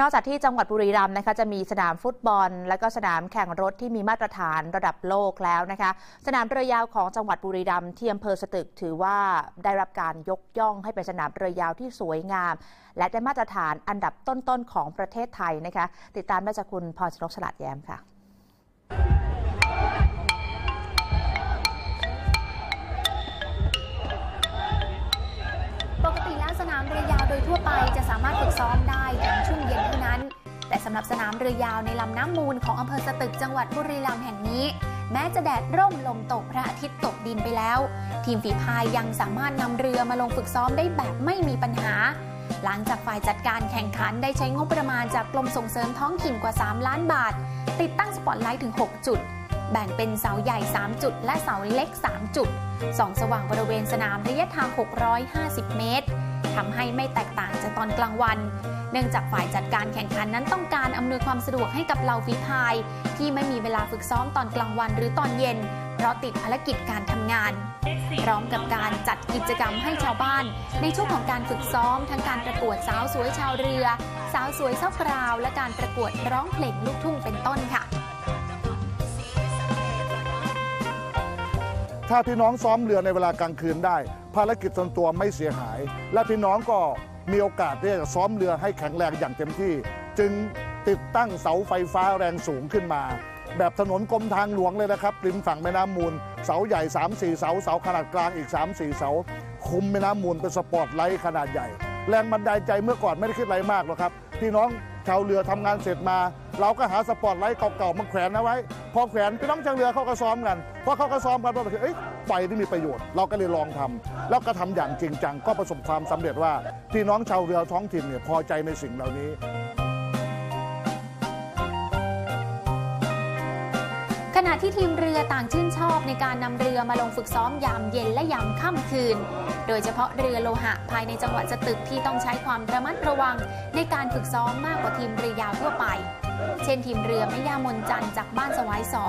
นอกจากที่จังหวัดบุรีรัมย์นะคะจะมีสนามฟุตบอล และก็สนามแข่งรถที่มีมาตรฐานระดับโลกแล้วนะคะ สนามเรือยาวของจังหวัดบุรีรัมย์ที่อำเภอสตึกถือว่าได้รับการยกย่องให้เป็นสนามเรือยาวที่สวยงาม และได้มาตรฐานอันดับต้นๆของประเทศไทยนะคะ ติดตามได้จากคุณพรชนกฉลาดแย้มค่ะปกติแล้วสนามเรือยาว ยทั่วไปจะสามารถฝึกซ้อมได้ถึงช่วงเย็นเท่านั้น แต่สำหรับสนามเรือยาวในลำน้ำมูลของอำเภอสตึกจังหวัดบุรีรัมย์แห่งนี้ แม้จะแดดร่มลมตกพระอาทิตย์ตกดินไปแล้ว ทีมฝีพายยังสามารถนำเรือมาลงฝึกซ้อมได้แบบไม่มีปัญหา หลังจากฝ่ายจัดการแข่งขันได้ใช้งบประมาณจากกรมส่งเสริมท้องถิ่นกว่า 3 ล้านบาท ติดตั้งสปอตไลท์ถึง 6 จุดแบ่งเป็นเสาใหญ่ 3 จุด และเสาเล็ก 3 จุดส่องสว่างบริเวณสนามระยะทาง 650 เมตร ทำให้ไม่แตกต่างจากตอนกลางวัน เนื่องจากฝ่ายจัดการแข่งขันนั้นต้องการอำนวยความสะดวกให้กับเหล่าฝีพาย ที่ไม่มีเวลาฝึกซ้อมตอนกลางวันหรือตอนเย็น เพราะติดภารกิจการทำงาน พร้อมกับการจัดกิจกรรมให้ชาวบ้าน ในช่วงของการฝึกซ้อม ทั้งการประกวดสาวสวยชาวเรือ สาวสวยเศร้ากราว และการประกวดร้องเพลงลูกทุ่งเป็นต้นค่ะ ถ้าพี่น้องซ้อมเรือในเวลากลางคืนได้ ภารกิจส่วนตัวไม่เสียหาย และพี่น้องก็มีโอกาสที่จะซ้อมเรือให้แข็งแรงอย่างเต็มที่ จึงติดตั้งเสาไฟฟ้าแรงสูงขึ้นมา แบบถนนกรมทางหลวงเลยนะครับริมฝั่งแม่น้ำมูล เสาใหญ่ 3-4 เสาเสาขนาดกลางอีก 3-4 เสา คุมแม่น้ำมูลเป็นสปอร์ตไลท์ขนาดใหญ่ แรงบันดาลใจเมื่อก่อนไม่ได้คิดอะไรมากหรอกครับพี่น้องชาวเรือทำงานเสร็จมา เราก็หาสปอร์ตไลท์เก่าๆมาแขวนเอาไว้ พอแขวนพี่น้องชาวเรือเขาก็ซ้อมกันพอเขาก็ซ้อมกันเราคิดเอ้ยไฟที่มีประโยชน์ เราก็เลยลองทำแล้วก็ทำอย่างจริงจังก็ประสบความสำเร็จว่าพี่น้องชาวเรือท้องถิ่นเนี่ยพอใจในสิ่งเหล่านี้ขณะที่ทีมเรือต่างชื่นชอบในการนำเรือมาลงฝึกซ้อมยามเย็นและยามค่ำคืน โดยเฉพาะเรือโลหะภายในจังหวัดสตึกที่ต้องใช้ความระมัดระวังในการฝึกซ้อมมากกว่าทีมเรือยาวทั่วไป เช่นทีมเรือแม่ย่ามนจันจากบ้านสวายสอ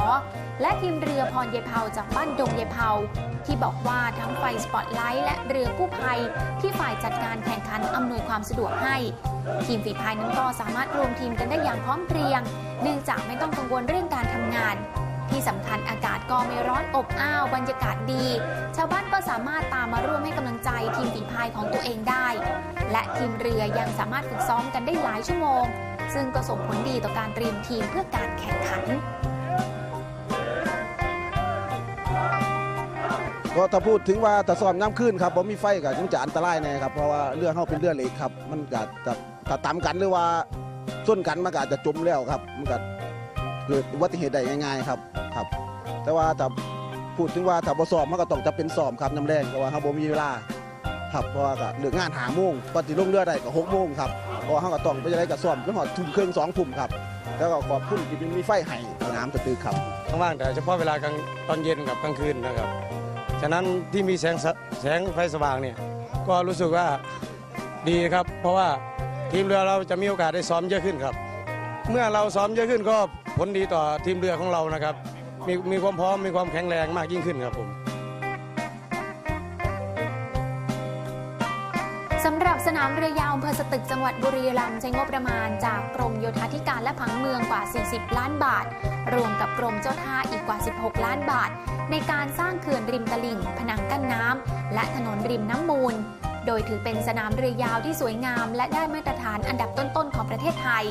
และทีมเรือพรเยเผาจากบ้านดงเยเผาที่บอกว่าทั้งไฟสปอตไลท์และเรือกู้ภัย ที่ฝ่ายจัดการแข่งขันอำนวยความสะดวกให้ ทีมฝีพายนั้นก็สามารถรวมทีมกันได้อย่างพร้อมเพรียง เนื่องจากไม่ต้องกังวลเรื่องการทำงาน ที่สำคัญอากาศก็ไม่ร้อนอบอ้าวบรรยากาศดี ชาวบ้านก็สามารถตามมาร่วมให้กำลังใจทีมฝีพายของตัวเองได้ และทีมเรือยังสามารถฝึกซ้อมกันได้หลายชั่วโมง ซึ่งก็ส่งผลดีต่อการเตรียมทีมเพื่อการแข่งขัน ก็ถ้าพูดถึงว่าถ้าซ้อมน้ำขึ้นครับผมมีไฟก็ยังจะอันตรายแน่ครับเพราะว่าเรือเข้าเป็นเรือเหล็กครับ มันก็จะถ้าตามกันหรือว่าส้นกันมันก็อาจจะจมแล้วครับ มันก็เกิดอุบัติเหตุได้ง่ายๆครับครับ แต่ว่าถ้าพูดถึงว่าถ้าบ่ซ้อมมันก็ต้องจะเป็นซ้อมครับน้ำแรงเพราะว่าเขาบ่มีเวลา ครับเพราะว่าก็เลิกงานหาโมงปฏิลงเรือได้ก็หกโมงครับเพราะว่าเขาก็ต้องไปจะได้กับซ้อมจนหอดทุ่มครึ่องสองทุ่มครับแล้วก็ขอบคุณที่มีไฟให้นามตะตือครับว่างแต่เฉพาะเวลากลางตอนเย็นกับกลางคืนนะครับ ฉะนั้นที่มีแสงแสงไฟสว่างเนี่ยก็รู้สึกว่าดีครับ เพราะว่าทีมเรือเราจะมีโอกาสได้ซ้อมเยอะขึ้นครับ เมื่อเราซ้อมเยอะขึ้นก็ผลดีต่อทีมเรือของเรานะครับ มีมีความพร้อมมีความแข็งแรงมากยิ่งขึ้นครับผม สำหรับสนามเรือยาวอำเภอสตึกจังหวัดบุรีรัมย์ใช้งบประมาณจากกรมโยธาธิการและผังเมืองกว่า 40 ล้านบาท รวมกับกรมเจ้าท่าอีกกว่า 16 ล้านบาท ในการสร้างเขื่อนริมตลิ่ง ผนังกั้นน้ำและถนนริมน้ำมูล โดยถือเป็นสนามเรือยาวที่สวยงาม และได้มาตรฐานอันดับต้นๆของประเทศไทย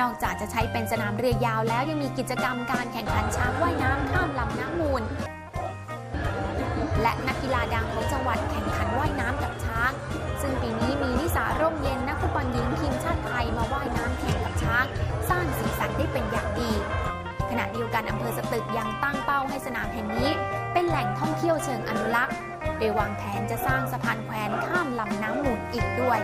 นอกจากจะใช้เป็นสนามเรือยาวแล้วยังมีกิจกรรมการแข่งขันช้างว่ายน้ำข้ามลำน้ำมูล และนักกีฬาดังของจังหวัดแข่ง ฟุตบอลหญิงทีมชาติไทยมาว่ายน้ำแข่งกับช้าง สร้างสีสันได้เป็นอย่างดี ขณะเดียวกันอำเภอสตึกยังตั้งเป้าให้สนามแห่งนี้ เป็นแหล่งท่องเที่ยวเชิงอนุรักษ์โดยวางแผนจะสร้างสะพานแขวนข้ามลำน้ำมูลอีกด้วย